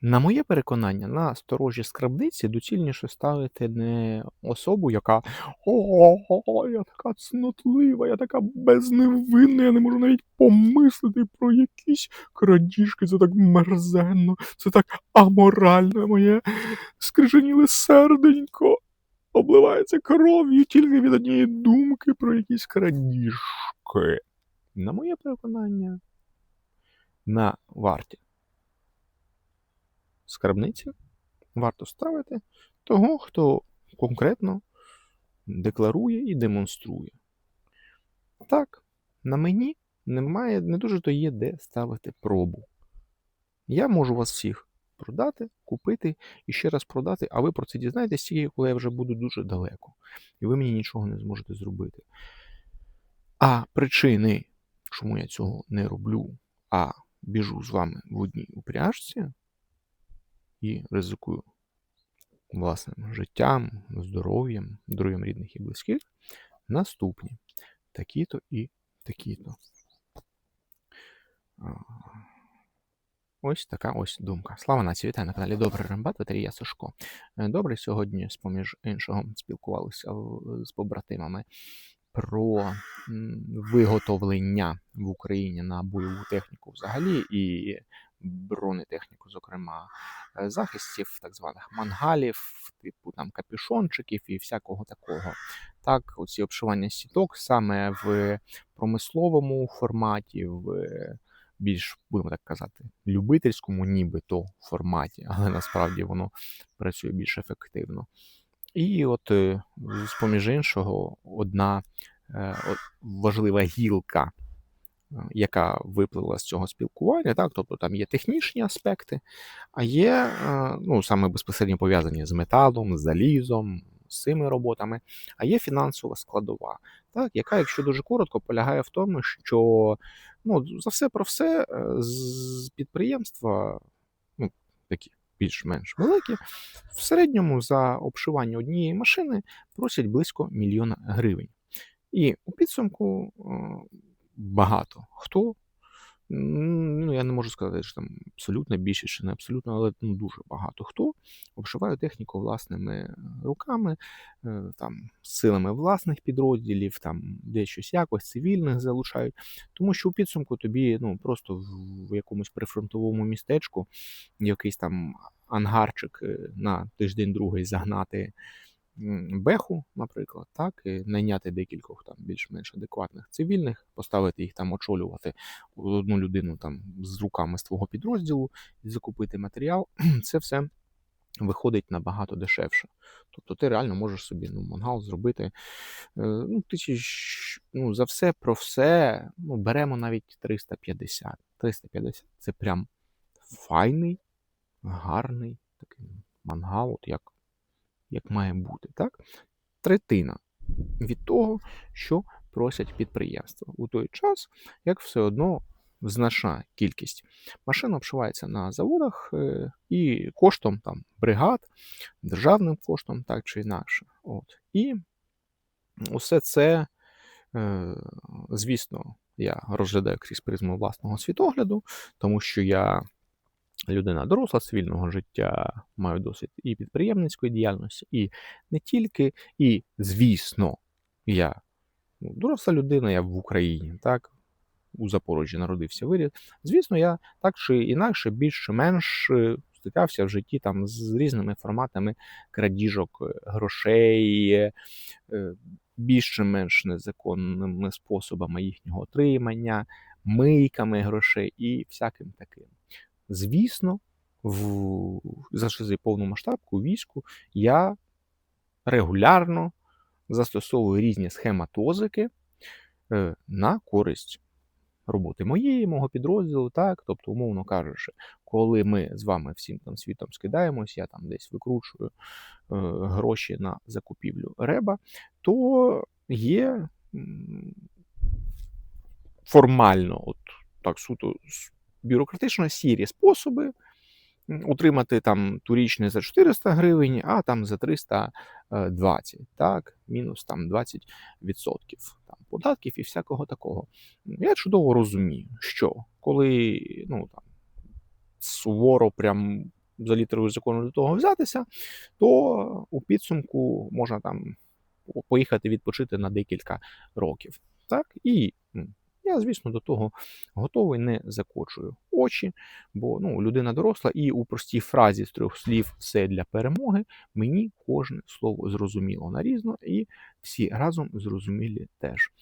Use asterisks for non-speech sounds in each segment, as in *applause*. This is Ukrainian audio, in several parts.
На моє переконання, на сторожі скарбниці доцільніше ставити не особу, яка о, я така цнотлива, я така безневинна, я не можу навіть помислити про якісь крадіжки, це так мерзенно, це так аморально моє скриженіле серденько обливається кров'ю тільки від однієї думки про якісь крадіжки. На моє переконання, на варті скарбниці варто ставити того, хто конкретно декларує і демонструє. Так, на мені немає, не дуже то є де ставити пробу. Я можу вас всіх продати, купити і ще раз продати, а ви про це дізнаєтесь тільки, коли я вже буду дуже далеко, і ви мені нічого не зможете зробити. А причини, чому я цього не роблю, а біжу з вами в одній упряжці, і ризикую власним життям, здоров'ям, здоров'ям рідних і близьких, наступні такі-то і такі-то. Ось така ось думка. Слава нації, вітаю на каналі Добрий Рембат, Ватерія Сашко. Е, добре, сьогодні, з поміж іншого, спілкувалися з побратимами про виготовлення в Україні на бойову техніку взагалі і бронетехніку, зокрема е, захистів, так званих мангалів, типу там капюшончиків і всякого такого. Так, оці обшивання сіток саме в промисловому форматі, в більш, будемо так казати, любительському, нібито форматі, але насправді воно працює більш ефективно. І от, е, з поміж іншого, одна е, важлива гілка яка виплила з цього спілкування, так, тобто там є технічні аспекти, а є е, ну, саме безпосередньо пов'язані з металом, з залізом, з цими роботами, а є фінансова складова, так, яка, якщо дуже коротко, полягає в тому, що ну, за все про все е, з підприємства, ну, такі більш-менш великі, в середньому за обшивання однієї машини просять близько мільйона гривень. І у підсумку е, багато хто. Ну, я не можу сказати, що там абсолютно більшість, чи не абсолютно, але ну, дуже багато хто обшиває техніку власними руками, е, там, силами власних підрозділів, там десь щось якось цивільних залучають. Тому що у підсумку тобі ну, просто в якомусь прифронтовому містечку якийсь там ангарчик е, на тиждень-другий загнати беху, наприклад, так, і найняти декількох там більш-менш адекватних цивільних, поставити їх там очолювати одну людину там з руками з твого підрозділу і закупити матеріал, *clears throat* це все виходить набагато дешевше. Тобто ти реально можеш собі ну, мангал зробити. Е, ну, тисяч, ну, За все про все ну, беремо навіть 350. 350 це прям файний, гарний такий мангал, от як як має бути. так? Третина від того, що просять підприємства. У той час, як все одно значна кількість машин обшивається на заводах е, і коштом там бригад, державним коштом, так чи інакше. От. І усе це, е, звісно, я розглядаю крізь призму власного світогляду, тому що я людина доросла цивільного життя, маю досвід і підприємницької діяльності, і не тільки, і, звісно, я ну, доросла людина, я в Україні, так, у Запорожжі народився виріс. Звісно, я так чи інакше, більш чи менш е, стикався в житті там з різними форматами крадіжок, е, грошей, е, більш чи менш незаконними способами їхнього отримання, мийками грошей і всяким таким. Звісно, в за часи повномасштабку війську я регулярно застосовую різні схематозики е, на користь роботи моєї, мого підрозділу, так, тобто, умовно кажучи, коли ми з вами всім там світом скидаємось, я там десь викручую е, гроші на закупівлю реба, то є формально, от так суто бюрократично сірі способи утримати там турічне за 400 гривень, а там за 320, так, мінус там 20% там, податків і всякого такого. Я чудово розумію, що коли ну, там, суворо прям за літерою закону до того взятися, то у підсумку можна там поїхати відпочити на декілька років. Так? І я, звісно, до того готовий, не закочую очі, бо ну, людина доросла, і у простій фразі з трьох слів все для перемоги мені кожне слово зрозуміло нарізно, і всі разом зрозумілі теж.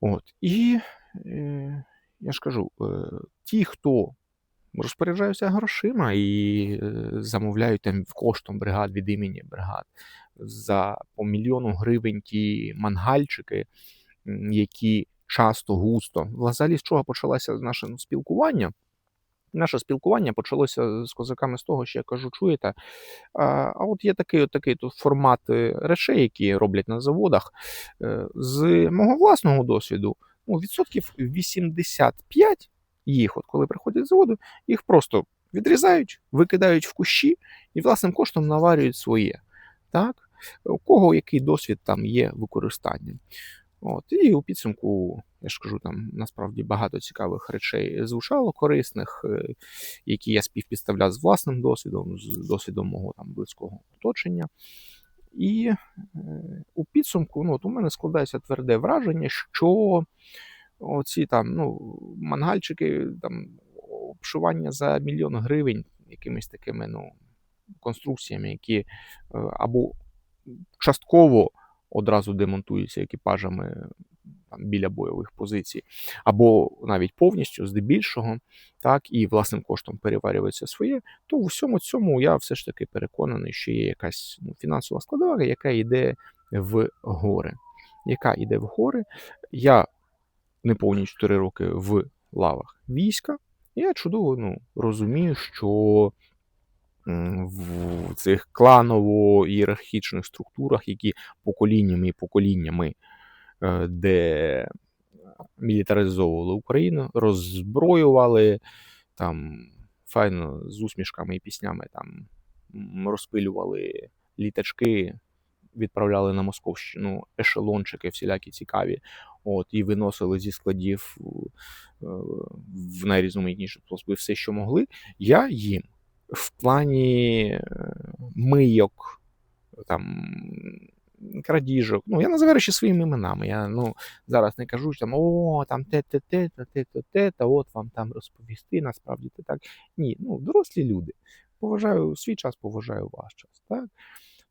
От. І е, я ж кажу, е, ті, хто розпоряджаються грошима і е, замовляють там коштом бригад від імені бригад за по мільйону гривень ті мангальчики, які часто густо. Взагалі, з чого почалося наше спілкування? Наше спілкування почалося з козаками з того, що я кажу, чуєте, а от є такий от такий тут формат е, речей, які роблять на заводах. Е, з мого власного досвіду, ну, відсотків 85 їх, от коли приходять з заводу, їх просто відрізають, викидають в кущі і власним коштом наварюють своє. Так? У кого який досвід там є використання. От, І у підсумку, я ж кажу, там насправді багато цікавих речей звучало, корисних, е, які я співпідставляв з власним досвідом, з досвідом мого там близького оточення. І е, у підсумку ну, от у мене складається тверде враження, що оці там ну, мангальчики, там, обшивання за мільйон гривень якимись такими ну, конструкціями, які е, або частково одразу демонтуються екіпажами там, біля бойових позицій, або навіть повністю здебільшого, так, і власним коштом переварюється своє, то в усьому цьому я все ж таки переконаний, що є якась ну, фінансова складова, яка йде в гори. Яка йде в гори. Я неповні 4 роки в лавах війська, і я чудово ну, розумію, що в цих кланово-ієрархічних структурах, які поколіннями і поколіннями, е, де мілітаризовували Україну, роззброювали там файно з усмішками і піснями там розпилювали літачки, відправляли на Московщину ешелончики всілякі цікаві, от, і виносили зі складів е, в найрізноманітніші способи все, що могли. Я їм в плані е, мийок, там, крадіжок. Ну, я називаю речі своїми іменами. Я ну, зараз не кажу, що там о, там те-те-те, те-те-те, та от вам там розповісти, насправді це так. Ні, ну, дорослі люди. Поважаю свій час, поважаю ваш час. так?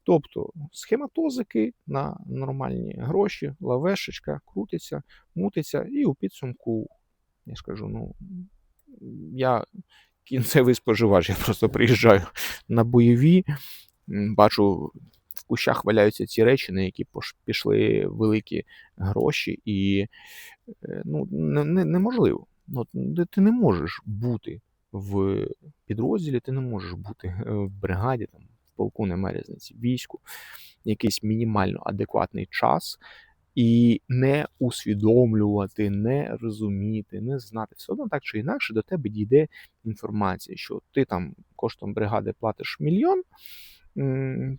Тобто схематозики на нормальні гроші, лавешечка, крутиться, мутиться, і у підсумку, я скажу, ну, я кінцевий споживач. Я просто приїжджаю на бойові, бачу. В кущах валяються ці речі, на які пішли великі гроші, і е, ну, не, не, неможливо. Ну, Ти не можеш бути в підрозділі, ти не можеш бути е, в бригаді, там, в полку немає різниці, війську, якийсь мінімально адекватний час і не усвідомлювати, не розуміти, не знати. Все одно так чи інакше до тебе дійде інформація, що ти там коштом бригади платиш мільйон,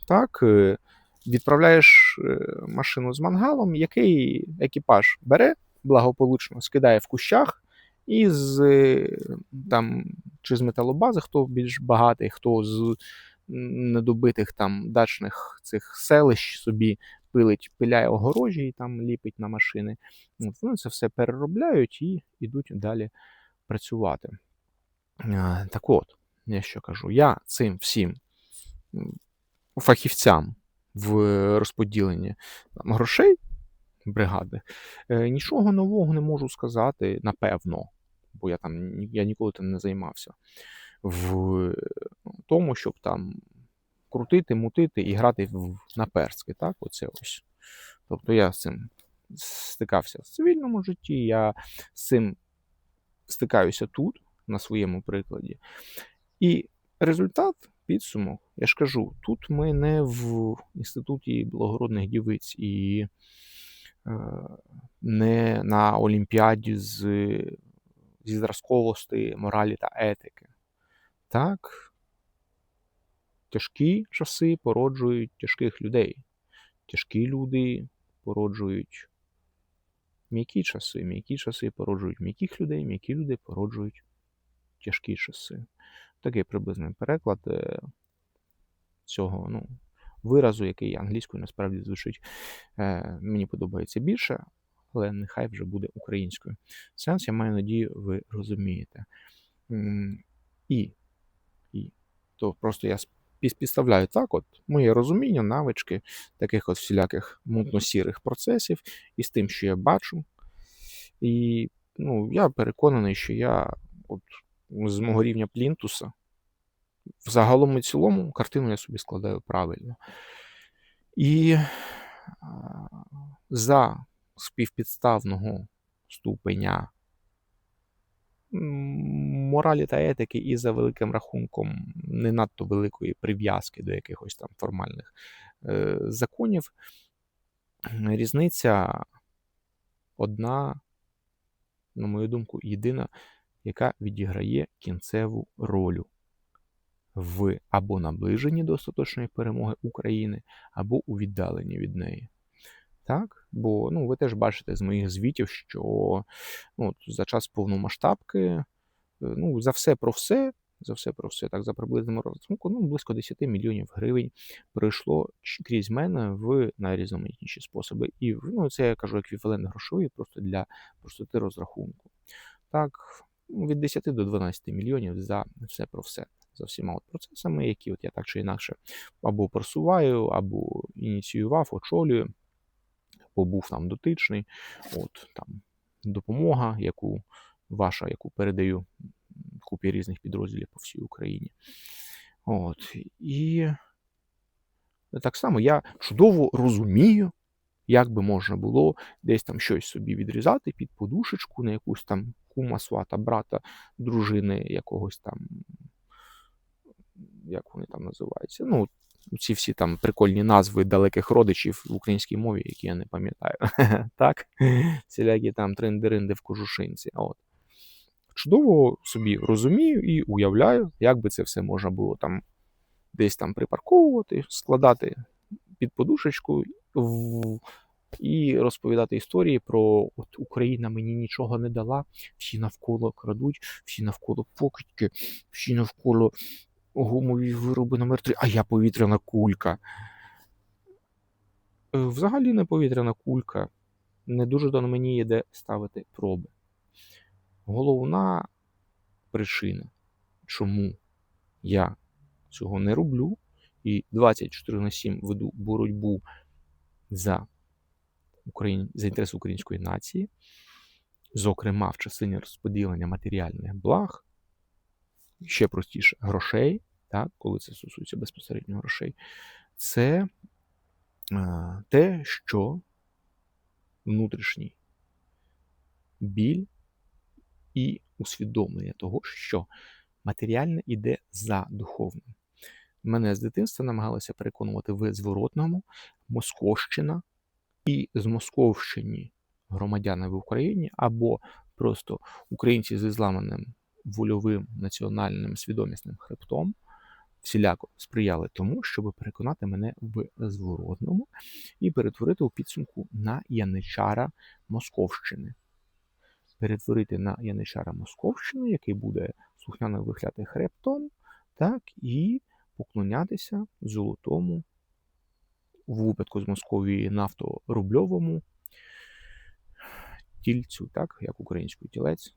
так, е, відправляєш е, машину з мангалом, який екіпаж бере благополучно, скидає в кущах. І з е, там, чи з металобази, хто більш багатий, хто з недобитих там дачних цих селищ собі пилить, пиляє огорожі і там ліпить на машини. От, Вони це все переробляють і йдуть далі працювати. Так от, я що кажу, я цим всім фахівцям в розподіленні там, грошей бригади е, нічого нового не можу сказати, напевно, бо я там я ніколи тим не займався. В тому, щоб там крутити, мутити і грати в, на перськи. Так, оце ось. Тобто я з цим стикався в цивільному житті, я з цим стикаюся тут, на своєму прикладі. І результат, підсумок, я ж кажу, тут ми не в інституті благородних дівиць і е, не на Олімпіаді з, зі зразковості, моралі та етики. Так, Тяжкі часи породжують тяжких людей. Тяжкі люди породжують м'які часи, м'які часи породжують м'яких людей, м'які люди породжують тяжкі часи. Такий приблизний переклад е, цього ну, виразу, який англійською насправді звучить, е, мені подобається більше, але нехай вже буде українською. Сенс, я маю надію, ви розумієте. І, і то просто я підставляю так, от моє розуміння, навички таких от всіляких мутно-сірих процесів і з тим, що я бачу. І ну, я переконаний, що я от з мого рівня плінтуса загалом і цілому картину я собі складаю правильно. І за співпідставного ступеня моралі та етики і за великим рахунком не надто великої прив'язки до якихось там формальних е, законів. Різниця одна, на мою думку, єдина, яка відіграє кінцеву роль в або наближенні до остаточної перемоги України, або у віддаленні від неї. Так? Бо ну, ви теж бачите з моїх звітів, що ну, за час повномасштабки, ну, за все про все, за все про все, так, за приблизним розрахунком, ну, близько 10 мільйонів гривень пройшло крізь мене в найрізноманітніші способи. І ну, це я кажу еквівалент грошовий просто для простоти розрахунку. Так, ну, від 10 до 12 мільйонів за все про все. За всіма от процесами, які от я так чи інакше або просуваю, або ініціював, очолюю побув там дотичний, от там допомога, яку ваша, яку передаю купі різних підрозділів по всій Україні. От. І так само я чудово розумію, як би можна було десь там щось собі відрізати під подушечку на якусь там кума, свата, брата, дружини якогось там, як вони там називаються. Ну, ці всі там прикольні назви далеких родичів в українській мові, які я не пам'ятаю. *laughs* так? Всілякі там триндеринди в кожушинці. От. Чудово собі розумію і уявляю, як би це все можна було там десь там припарковувати, складати під подушечку і розповідати історії про от Україна мені нічого не дала, всі навколо крадуть, всі навколо покидьки, всі навколо гумові вироби номер 3 а я повітряна кулька. Е, взагалі не повітряна кулька. Не дуже до мені є де ставити проби. Головна причина, чому я цього не роблю, і 24 на 7 веду боротьбу за Україн... за інтерес української нації, зокрема в частині розподілення матеріальних благ, ще простіше грошей, так, коли це стосується безпосередньо грошей, це а, те, що внутрішній біль і усвідомлення того, що матеріальне йде за духовним. Мене з дитинства намагалися переконувати в зворотному Московщина і з Московщині громадяни в Україні або просто українці з зламаним вольовим національним свідомісним хребтом всіляко сприяли тому, щоб переконати мене в зворотному і перетворити у підсумку на яничара Московщини. Перетворити на яничара Московщини, який буде слухняно вихляти хребтом, так, і поклонятися золотому, в випадку з Московії нафторубльовому тільцю, так, як український тілець.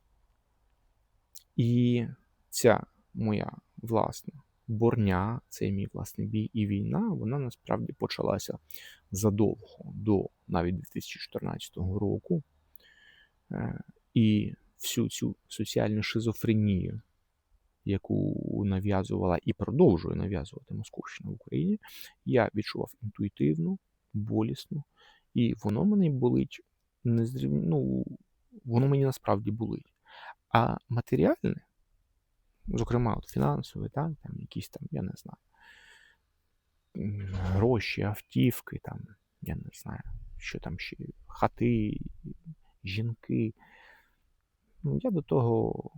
І ця моя власна борня, цей мій власний бій і війна, вона насправді почалася задовго до навіть 2014 року. І всю цю соціальну шизофренію, яку нав'язувала і продовжує нав'язувати Московщина в Україні, я відчував інтуїтивно, болісно, і воно мене болить незрів... ну, воно мені насправді болить. А матеріальне, зокрема, от фінансове, так, там якісь там, я не знаю, гроші, автівки, там, я не знаю, що там ще, хати, жінки. Ну, Я до того,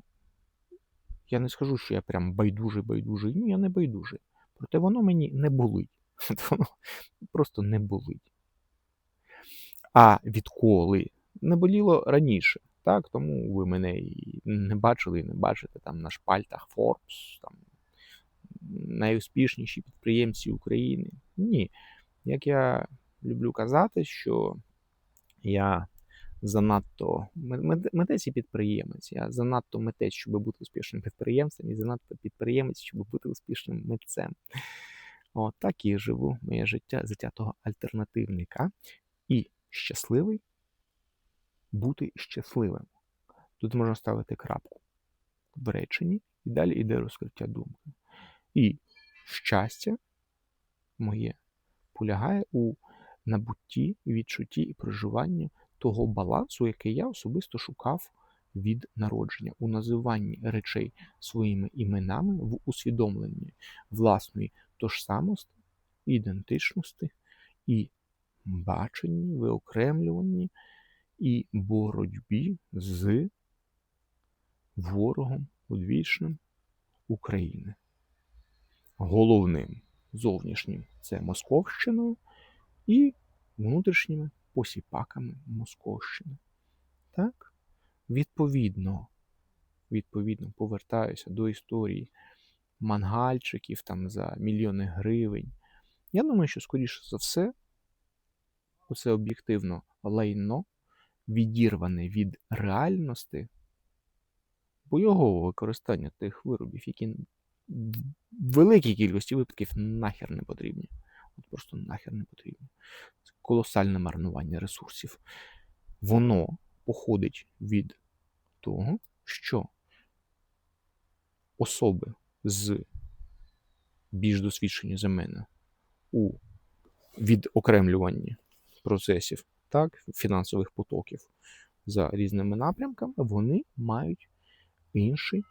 я не скажу, що я прям байдужий-байдужий. Ні, я не байдужий. Проте воно мені не болить. *laughs* Воно просто не болить. А відколи не боліло раніше. Так, Тому ви мене і не бачили, і не бачите там на шпальтах Forbes, там найуспішніші підприємці України. Ні. Як я люблю казати, що я занадто митець і підприємець. Я занадто митець, щоб бути успішним підприємцем, і занадто підприємець, щоб бути успішним митцем. От так і живу моє життя, життя того альтернативника. І щасливий бути щасливим. Тут можна ставити крапку в реченні, і далі йде розкриття думки. І щастя моє полягає у набутті, відчутті і проживанні того балансу, який я особисто шукав від народження, у називанні речей своїми іменами, в усвідомленні власної тожсамості, ідентичності і баченні, виокремлюванні і боротьбі з ворогом одвічним України. Головним зовнішнім це Московщиною і внутрішніми посіпаками Московщини. Так? Відповідно, відповідно, повертаюся до історії мангальчиків там за мільйони гривень. Я думаю, що, скоріше за все, оце об'єктивно лайно, відірване від реальності, бойового використання тих виробів, які в великій кількості випадків нахер не потрібні. Просто нахер не потрібні. Це колосальне марнування ресурсів. Воно походить від того, що особи з більш досвідчені за мене у відокремлюванні процесів, так, фінансових потоків за різними напрямками, вони мають інший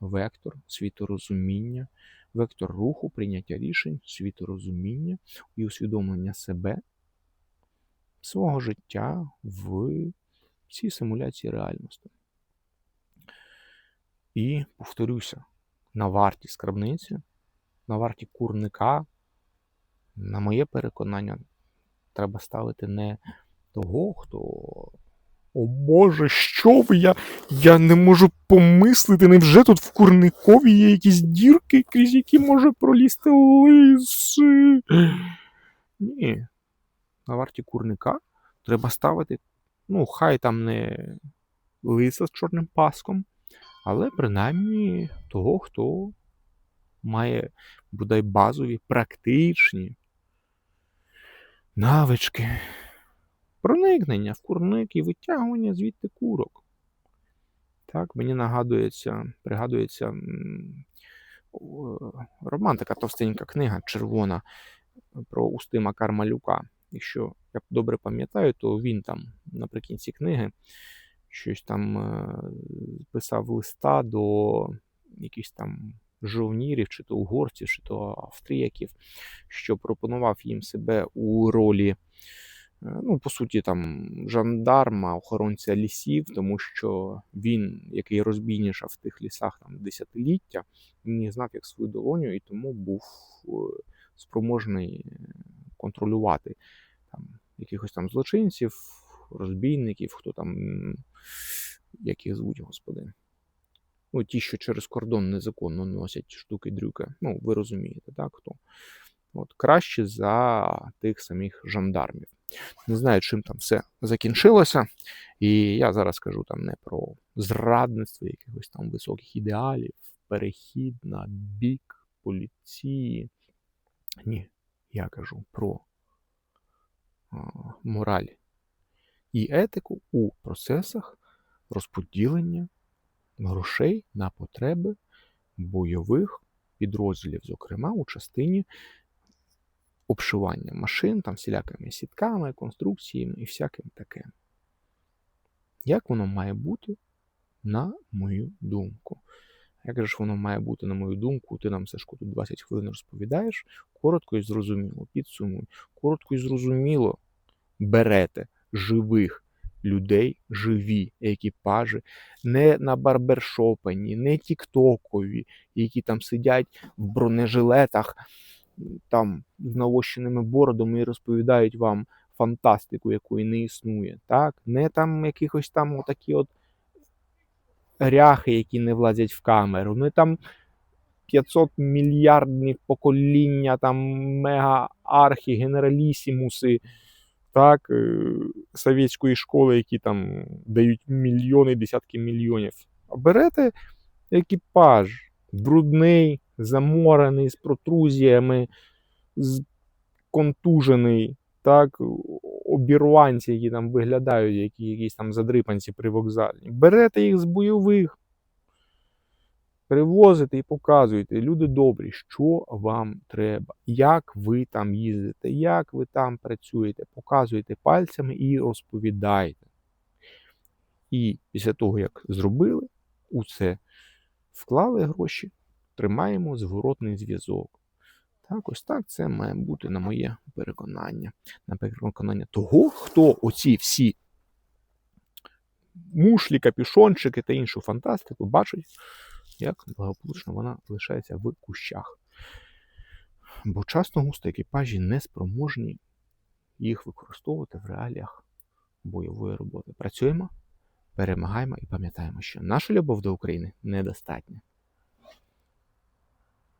вектор світорозуміння, вектор руху, прийняття рішень, світорозуміння і усвідомлення себе, свого життя в цій симуляції реальності. І повторюся, на варті скарбниці, на варті курника, на моє переконання, треба ставити не того, хто о Боже, що ви? Я я не можу помислити, невже тут в курникові є якісь дірки, крізь які може пролізти лис? Ні. На варті курника треба ставити, ну, хай там не лиса з чорним паском, але принаймні того, хто має бодай базові практичні навички проникнення в курник і витягування звідти курок. Так, Мені нагадується, пригадується роман, така товстенька книга червона про Устима Кармалюка. Якщо я добре пам'ятаю, то він там наприкінці книги щось там е, писав листа до якихось там жовнірів, чи то угорців, чи то австріяків, що пропонував їм себе у ролі ну, по суті, там жандарма, охоронця лісів, тому що він, який розбійнішав в тих лісах там десятиліття, він не знав як свою долоню і тому був е, спроможний контролювати там якихось там злочинців, розбійників, хто там, як їх звуть, господи. Ну, ті, що через кордон незаконно носять штуки-дрюки. Ну, ви розумієте, так? хто? От, Краще за тих самих жандармів. Не знаю, чим там все закінчилося. І я зараз кажу там не про зрадництво якихось там високих ідеалів, перехід на бік поліції. Ні, я кажу про мораль і етику у процесах розподілення грошей на потреби бойових підрозділів, зокрема у частині обшивання машин, там всілякими сітками, конструкціями і всяким таким. Як воно має бути, на мою думку? Як же ж воно має бути, на мою думку, ти нам Сашко, тут 20 хвилин розповідаєш, коротко і зрозуміло, підсумуй, коротко і зрозуміло берете живих людей, живі екіпажі, не на барбершопані, не тіктокові, які там сидять в бронежилетах там з навощеними бородами і розповідають вам фантастику, якої не існує. так? Не там якихось там отакі от ряхи, які не влазять в камеру, не там 500 мільярдних покоління, там мега архі, генералісімуси, так, е, совєтської школи, які там дають мільйони, десятки мільйонів. А берете екіпаж брудний, заморений, з протрузіями, з контужений, так, обірванці, які там виглядають, які якісь там задрипанці при вокзалі. Берете їх з бойових, привозите і показуєте. Люди добрі, що вам треба, як ви там їздите, як ви там працюєте, показуєте пальцями і розповідаєте. І після того, як зробили усе, вклали гроші, тримаємо зворотний зв'язок. Так, ось так це має бути на моє переконання. На переконання того, хто оці всі мушлі, капюшончики та іншу фантастику бачить, як благополучно вона лишається в кущах. Бо часто густо екіпажі не спроможні їх використовувати в реаліях бойової роботи. Працюємо, перемагаємо і пам'ятаємо, що наша любов до України недостатня.